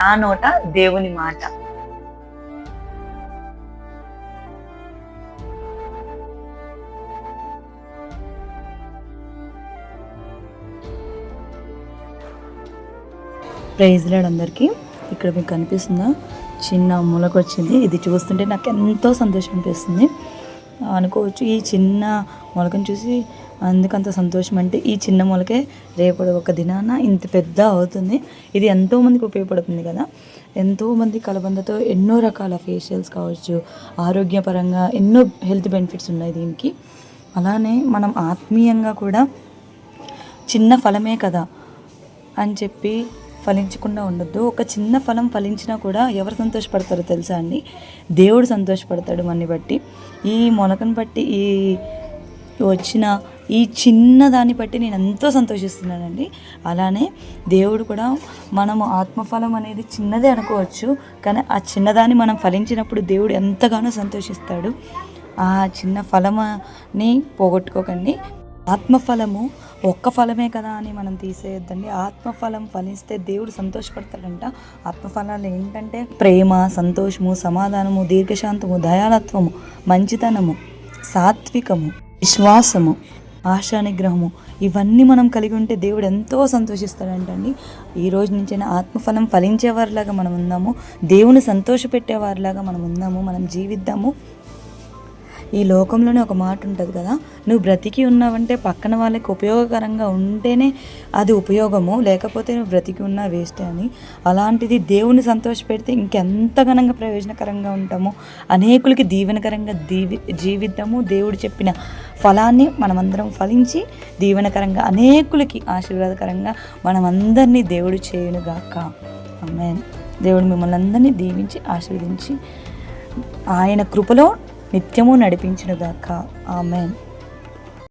నా నోట దేవుని మాట. ప్రైజ్ లాడ్ అందరికీ. ఇక్కడ మీకు కనిపిస్తుందా చిన్న మొలక వచ్చింది ఇది చూస్తుంటే నాకు ఎంతో సంతోషం అనిపిస్తుంది. అనుకోవచ్చు ఈ చిన్న మొలకను చూసి అందుకంత సంతోషం అంటే ఈ చిన్న మొలకే రేపటి ఒక దినాన ఇంత పెద్ద అవుతుంది. ఇది ఎంతోమందికి ఉపయోగపడుతుంది కదా. ఎంతోమంది కలబందతో ఎన్నో రకాల ఫేషియల్స్ కావచ్చు ఆరోగ్యపరంగా ఎన్నో హెల్త్ బెనిఫిట్స్ ఉన్నాయి దీనికి. అలానే మనం ఆత్మీయంగా కూడా చిన్న ఫలమే కదా అని చెప్పి ఫలించకుండా ఉండొద్దు. ఒక చిన్న ఫలం ఫలించినా కూడా ఎవరు సంతోషపడతారో తెలుసా అండి? దేవుడు సంతోషపడతాడు మనని బట్టి. ఈ మొలకను బట్టి ఈ వచ్చిన ఈ చిన్న దాన్ని బట్టి నేను ఎంతో సంతోషిస్తున్నానండి. అలానే దేవుడు కూడా మనము ఆత్మఫలం అనేది చిన్నదే అనుకోవచ్చు కానీ ఆ చిన్నదాన్ని మనం ఫలించినప్పుడు దేవుడు ఎంతగానో సంతోషిస్తాడు. ఆ చిన్న ఫలమని పోగొట్టుకోకండి. ఆత్మఫలము ఒక్క ఫలమే కదా అని మనం తీసేయొద్దండి. ఆత్మఫలం ఫలిస్తే దేవుడు సంతోషపడతాడంట. ఆత్మఫలాలు ఏంటంటే ప్రేమ సంతోషము సమాధానము దీర్ఘశాంతము దయాలత్వము మంచితనము సాత్వికము విశ్వాసము. ఆశానిగ్రహము ఇవన్నీ మనం కలిగి ఉంటే దేవుడు ఎంతో సంతోషిస్తాడంటండి. ఈ రోజు నుంచైనా ఆత్మఫలం ఫలించేవారిలాగా మనం ఉన్నాము. దేవుని సంతోషపెట్టేవారిలాగా మనం ఉన్నాము. మనం జీవిద్దాము. ఈ లోకంలోనే ఒక మాట ఉంటుంది కదా నువ్వు బ్రతికి ఉన్నావంటే పక్కన వాళ్ళకి ఉపయోగకరంగా ఉంటేనే అది ఉపయోగము లేకపోతే నువ్వు బ్రతికి ఉన్నా వేస్ట్ అని. అలాంటిది దేవుని సంతోషపెడితే ఇంకెంత ఘనంగా ప్రయోజనకరంగా ఉంటామో అనేకులకి దీవెనకరంగా దీవి జీవిద్దాము. దేవుడు చెప్పిన ఫలాన్ని మనమందరం ఫలించి దీవెనకరంగా అనేకులకి ఆశీర్వాదకరంగా మనమందరినీ దేవుడు చేయనుగాక ఆమె దేవుడు మిమ్మల్ని అందరినీ దీవించి ఆశీర్వదించి ఆయన కృపలో నిత్యము నడిపించునుగాక. ఆమెన్.